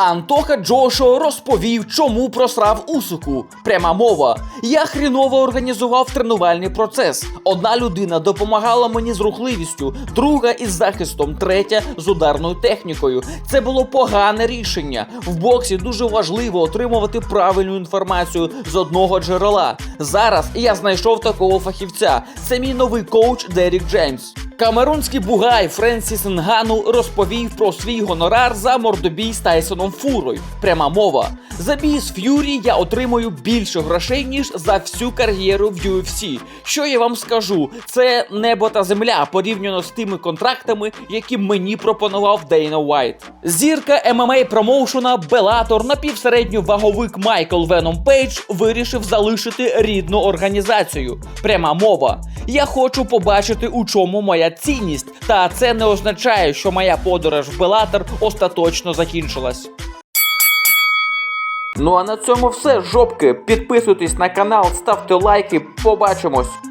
Антоха Джошо розповів, чому просрав Усуку. Пряма мова. Я хріново організував тренувальний процес. Одна людина допомагала мені з рухливістю, друга із захистом, третя з ударною технікою. Це було погане рішення. В боксі дуже важливо отримувати правильну інформацію з одного джерела. Зараз я знайшов такого фахівця. Це мій новий коуч Дерік Джеймс. Камерунський бугай Френсіс Нгану розповів про свій гонорар за мордобій з Тайсоном Фурою. Пряма мова. За бій з Ф'юрі я отримую більше грошей, ніж за всю кар'єру в UFC. Що я вам скажу? Це небо та земля порівняно з тими контрактами, які мені пропонував Дейна Уайт. Зірка ММА промоушена Белатор напівсередньоваговик Майкл Веном Пейдж вирішив залишити рідну організацію. Пряма мова. Я хочу побачити, у чому моя цінність, та це не означає, що моя подорож в Белатер остаточно закінчилась. Ну а на цьому все, жопки. Підписуйтесь на канал, ставте лайки. Побачимось.